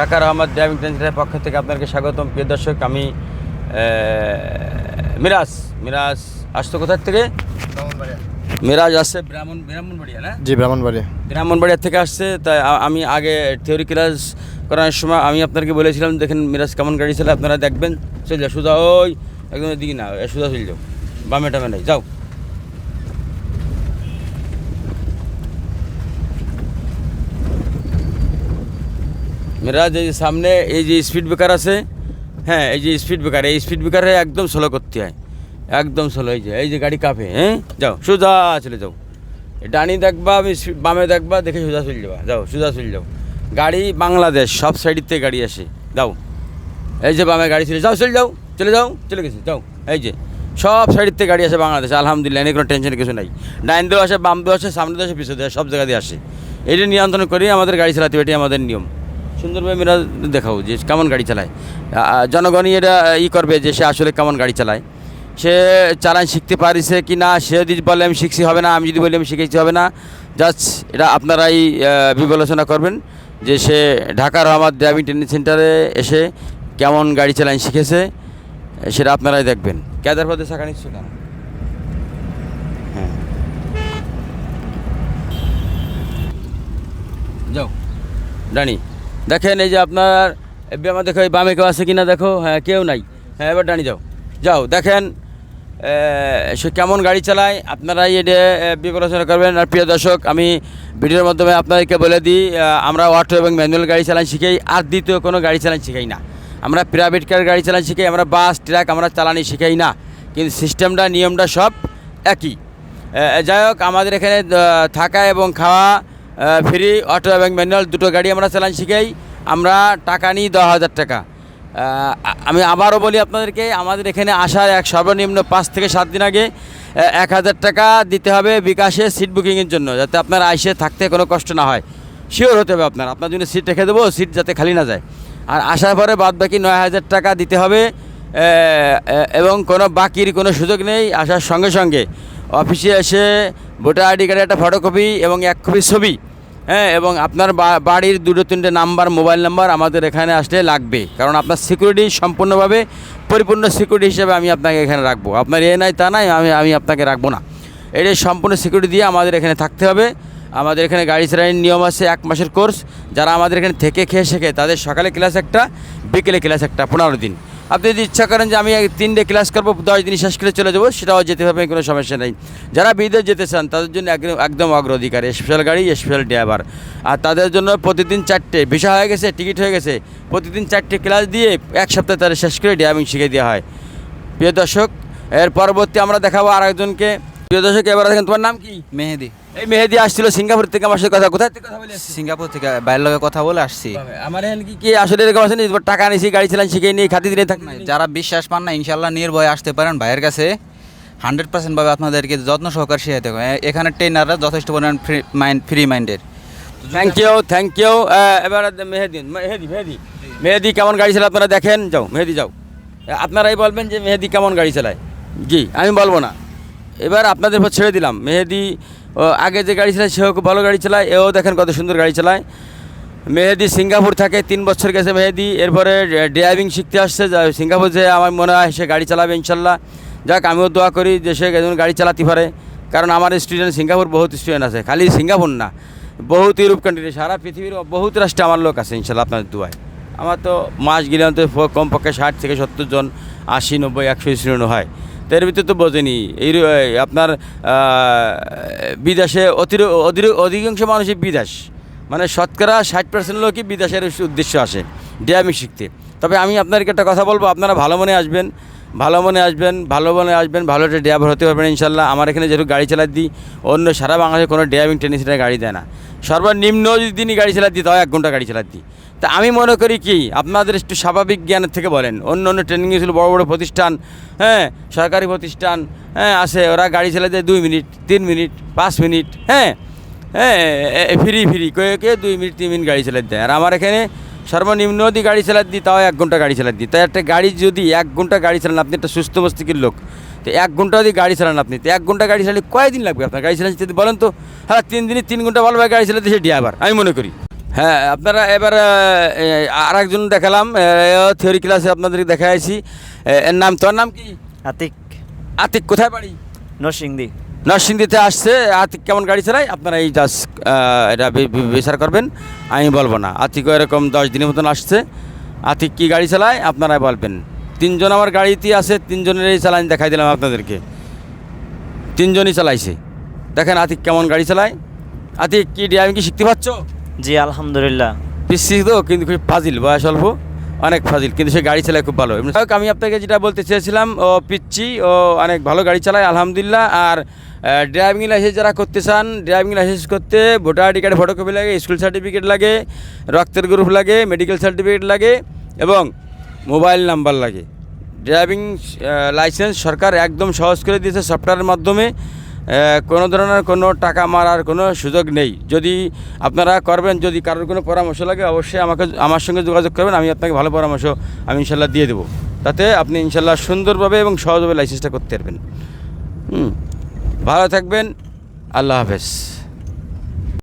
ঢাকার আহমদ ড্রাইভিং সেন্টারের পক্ষ থেকে আপনাকে স্বাগতম। প্রিয় দর্শক আমি মিরাজ। মিরাজ আসতো কোথার থেকে? মিরাজ আসছে ব্রাহ্মণ ব্রাহ্মণবাড়িয়া না? জি ব্রাহ্মণবাড়ি ব্রাহ্মণবাড়িয়া থেকে আসছে তাই আমি আগে থিওরি ক্লাস করার সময় আমি আপনাকে বলেছিলাম দেখেন মিরাজ কেমন গাড়ি চালায় আপনারা দেখবেন চলে যাও ওই একদম দিকে না সুদা চলে যাও বামে টামে নাই যাও। মিরাজ এই সামনে এই যে স্পিড ব্রেকার আছে হ্যাঁ এই যে স্পিড ব্রেকার এই স্পিড ব্রেকারে একদম স্লো করতে হয়। একদম স্লো এই যে এই যে গাড়ি কাঁপে হ্যাঁ? যাও সোজা চলে যাও। ডানি দেখবা আমি বামে দেখবা দেখে সোজা চলে যাবা। যাও সোজা চলে যাও। গাড়ি বাংলাদেশ সব সাইডের থেকে গাড়ি আসে। যাও। এই যে বামে গাড়ি চলে যাও চলে যাও চলে যাও চলে গেছে যাও। এই যে সব সাইডের থেকে গাড়ি আসে বাংলাদেশ আলহামদুলিল্লাহ এনে কোনো টেনশন কিছু নাই। ডাইন দিয়েও আসে বাম দিয়েও আসে সামনে দিয়ে আসে পিছনে আসে, সব জায়গা দিয়ে আসে। এটা নিয়ন্ত্রণ করেই আমাদের গাড়ি চালাতে এটাই আমাদের নিয়ম। সুন্দরভাবে মেয়েরা দেখাও যে কেমন গাড়ি চালায়। জনগণই এটা ই করবে যে সে আসলে কেমন গাড়ি চালায়। সে চালান শিখতে পারিছে কি না, সে যদি বলে আমি শিখছি হবে না, আমি যদি বলি আমি শিখেছি হবে না, জাস্ট এটা আপনারাই বিবেচনা করবেন যে সে ঢাকার আমার ড্রাইভিং ট্রেনিং সেন্টারে এসে কেমন গাড়ি চালান শিখেছে, সেটা আপনারাই দেখবেন। কেদার পথে শাখা নিচ্ছ কেন? হ্যাঁ। যাও। ডানি দেখেন, এই যে আপনার আমার দেখো, এই বামে কেউ আছে কিনা দেখো? হ্যাঁ কেউ নাই। হ্যাঁ এবার ডানি যাও। যাও, দেখেন সে কেমন গাড়ি চালায়, আপনারাই এটা বিবেচনা করবেন। আর প্রিয় দর্শক, আমি ভিডিওর মাধ্যমে আপনাদেরকে বলে দিই আমরা অটো এবং ম্যানুয়াল গাড়ি চালান শিখাই, আর দ্বিতীয় কোনো গাড়ি চালান শিখাই না। আমরা প্রাইভেট কার গাড়ি চালান শিখাই, আমরা বাস, ট্রাক আমরা চালানি শিখাই না। কিন্তু সিস্টেমটা, নিয়মটা সব একই। যাই হোক, আমাদের এখানে থাকা এবং খাওয়া ফ্রি অটো এবং ম্যানুয়াল দুটো গাড়ি আমরা চালান শিখাই। আমরা টাকা নিই দশ হাজার টাকা। আমি আবারও বলি আপনাদেরকে, আমাদের এখানে আসার এক সর্বনিম্ন পাঁচ থেকে সাত দিন আগে এক হাজার টাকা দিতে হবে বিকাশে সিট বুকিংয়ের জন্য, যাতে আপনার আইসে থাকতে কোনো কষ্ট না হয়। শিওর হতে হবে আপনার। আপনার জন্য সিট রেখে দেবো, সিট যাতে খালি না যায়। আর আসার পরে বাদ বাকি নয় হাজার টাকা দিতে হবে এবং কোনো বাকির কোনো সুযোগ নেই। আসার সঙ্গে সঙ্গে অফিসে এসে ভোটার আইডি কার্ডের একটা ফটোকপি এবং এক কপি ছবি হ্যাঁ এবং আপনার বাড়ির দুটো তিনটে নাম্বার, মোবাইল নাম্বার আমাদের এখানে আসলে লাগবে। কারণ আপনার সিকিউরিটি সম্পূর্ণভাবে, পরিপূর্ণ সিকিউরিটি হিসেবে আমি আপনাকে এখানে রাখব। আপনার এ নাই, তা নাই, আমি আমি আপনাকে রাখব না। এটাই সম্পূর্ণ সিকিউরিটি দিয়ে আমাদের এখানে থাকতে হবে। আমাদের এখানে গাড়ি চালানোর নিয়ম আছে, এক মাসের কোর্স যারা আমাদের এখানে থেকে খেয়ে শেখে, তাদের সকালে ক্লাস একটা, বিকেলে ক্লাস একটা, পনেরো দিন। আপনি যদি ইচ্ছা করেন যে আমি তিনটে ক্লাস করব, দশ দিন শেষ করে চলে যাব, সেটাও যেতে হবে, কোনো সমস্যা নেই। যারা বিদেশ যেতে চান, তাদের জন্য একদম একদম অগ্রাধিকার স্পেশাল গাড়ি স্পেশাল ড্রাইভার আর তাদের জন্য প্রতিদিন চারটে, ভিসা হয়ে গেছে টিকিট হয়ে গেছে, প্রতিদিন চারটে ক্লাস দিয়ে এক সপ্তাহে তারা শেষ করে ড্রাইভিং শিখে দেওয়া হয়। প্রিয় দর্শক, এর পরবর্তী আমরা দেখাবো আর একজনকে প্রিয় দর্শক, এবার দেখেন, তোমার নাম কি? মেহেদি। এই মেহেদি আসছিল সিঙ্গাপুর থেকে আমার সাথে কথা কোথায় থেকে কথা বলে সিঙ্গাপুর থেকে বাইরের লগে কথা বলে আসছি। আমার এখানে কি কি আসলে এরকম আছে না যে টাকা নিয়েছি গাড়ি চালান শিখে নিয়ে খাতি দিনে থাকি যারা বিশ্বাস পান না ইনশাল্লাহ নির্ভয়ে আসতে পারেন ভাইয়ের কাছে। হান্ড্রেড পার্সেন্ট ভাবে আপনাদেরকে যত্ন সহকার শিখাইতে হবে। এখানে ট্রেনাররা যথেষ্ট পরিমাণ ফ্রি মাইন্ড ফ্রি মাইন্ডের। থ্যাংক ইউ থ্যাংক ইউ এবার মেহেদি মেহেদি মেহেদি। মেহেদি কেমন গাড়ি চালায় আপনারা দেখেন? যাও মেহেদি যাও। আপনারাই বলবেন যে মেহেদি কেমন গাড়ি চালায়। জি আমি বলব না। এবার আপনাদের উপর ছেড়ে দিলাম। মেহেদি আগে যে গাড়ি চালায় সেও খুব ভালো গাড়ি চালায়, এও দেখেন কত সুন্দর গাড়ি চালায়। মেহেদি সিঙ্গাপুর থাকে, তিন বছর গেছে মেহেদি। এরপরে ড্রাইভিং শিখতে আসছে সিঙ্গাপুর যে আমার মনে হয় সে গাড়ি চালাবে ইনশাল্লাহ। যাক, আমিও দোয়া করি যে সে একজন গাড়ি চালাতে পারে। কারণ আমার স্টুডেন্ট সিঙ্গাপুর, বহুত স্টুডেন্ট আছে, খালি সিঙ্গাপুর না, বহুত ইউরোপ কান্ট্রি সারা পৃথিবীর বহুত রাষ্ট্রে আমার লোক আছে ইনশাল্লাহ আপনাদের দোয়ায়। আমার তো মাস গেলে অন্তত কমপক্ষে ষাট থেকে সত্তর জন, আশি, নব্বই, একশো স্টুডেন্ট হয়। তো এর ভিতরে তো বোঝেনি। এই আপনার বিদেশে অতির অধিকাংশ মানুষই বিদেশ। মানে শতকরা ষাট পার্সেন্ট লোকই বিদেশের উদ্দেশ্য আসে ড্রাইভিং শিখতে। তবে আমি আপনাদেরকে একটা কথা বলব, আপনারা ভালো মনে আসবেন, ভালো মনে আসবেন, ভালো মনে আসবেন, ভালো একটা ড্রাইভার হতে পারবেন ইনশাল্লাহ। আমার এখানে যেহেতু গাড়ি চালাতে দিই, অন্য সারা বাংলাদেশে কোনো ড্রাইভিং ট্রেনিং গাড়ি দেয় না। সর্বনিম্ন যদি গাড়ি চালাই দিই, তাও এক ঘণ্টা গাড়ি চালাতে দিই। তা আমি মনে করি কি, আপনাদের একটু স্বাভাবিক জ্ঞানের থেকে বলেন। অন্য অন্য ট্রেনিং ছিল বড় বড় প্রতিষ্ঠান হ্যাঁ সরকারি প্রতিষ্ঠান হ্যাঁ আসে ওরা গাড়ি দেয় দুই মিনিট, তিন মিনিট, পাঁচ মিনিট হ্যাঁ হ্যাঁ ফ্রি ফ্রি কয়ে কে দুই মিনিট, তিন মিনিট গাড়ি চালাতে দেয়। আর আমার এখানে সর্বনিম্ন যদি গাড়ি চালাই দিই, তাও এক ঘণ্টা গাড়ি চালাই দিই। তাই একটা গাড়ি যদি এক ঘণ্টা গাড়ি চালান, আপনি একটা সুস্থ মস্তিকের লোক। তো এক ঘণ্টা যদি গাড়ি চালান আপনি, তো এক ঘণ্টা গাড়ি চালালে কয়দিন লাগবে আপনার গাড়ি যদি বলেন তো? হ্যাঁ তিন দিনে তিন ঘণ্টা ভালোভাবে গাড়ি চালাতে সে ড্রাইভার আমি মনে করি। হ্যাঁ আপনারা এবার আর একজন দেখালাম থিওরি ক্লাসে আপনাদেরকে দেখাইছি। এর নাম তোর নাম কি? আতিক। আতিক কোথায় বাড়ি? নরসিংদী। নরসিংদীতে আসছে। আতিক কেমন গাড়ি চালায়? আপনারা এই জাস্ট এটা বিচার করবেন। আমি বলব না। আতিকও এরকম দশ দিনের মতন আসছে। আতিক কি গাড়ি চালায়? আপনারাই বলবেন। তিনজন আমার গাড়িতে আছে তিনজনেরই চালান দেখাই দিলাম আপনাদেরকে। তিনজনই চালাইছে। দেখেন আতিক কেমন গাড়ি চালায়। আতিক কি ড্রাইভিং কি শিখতে পারছ? জি, আলহামদুলিল্লাহ। পিসি তো, কিন্তু খুব ফাজিল, বয়স অল্প, অনেক ফাজিল, কিন্তু সে গাড়ি চালায় খুব ভালো। আমি আপনাকে যেটা বলতে চেয়েছিলাম, ও পিচ্ছি ও অনেক ভালো গাড়ি চালায়, আলহামদুলিল্লাহ। আর ড্রাইভিং লাইসেন্স যারা করতে চান ড্রাইভিং লাইসেন্স করতে ভোটার আইডি কার্ডে ফটোকপি লাগে স্কুল সার্টিফিকেট লাগে, রক্তের গ্রুপ লাগে মেডিকেল সার্টিফিকেট লাগে, এবং মোবাইল নাম্বার লাগে। ড্রাইভিং লাইসেন্স সরকার একদম সহজ করে দিয়েছে সফটওয়্যারের মাধ্যমে। কোনো ধরনের কোনো টাকা মারার কোনো সুযোগ নেই। যদি আপনারা করবেন, যদি কারোর কোনো পরামর্শ লাগে, অবশ্যই আমাকে, আমার সঙ্গে যোগাযোগ করবেন, আমি আপনাকে ভালো পরামর্শ আমি ইনশাল্লাহ দিয়ে দেবো। তাতে আপনি ইনশাল্লাহ সুন্দরভাবে এবং সহজভাবে লাইসেন্সটা করতে পারবেন। ভালো থাকবেন। আল্লাহ হাফেজ।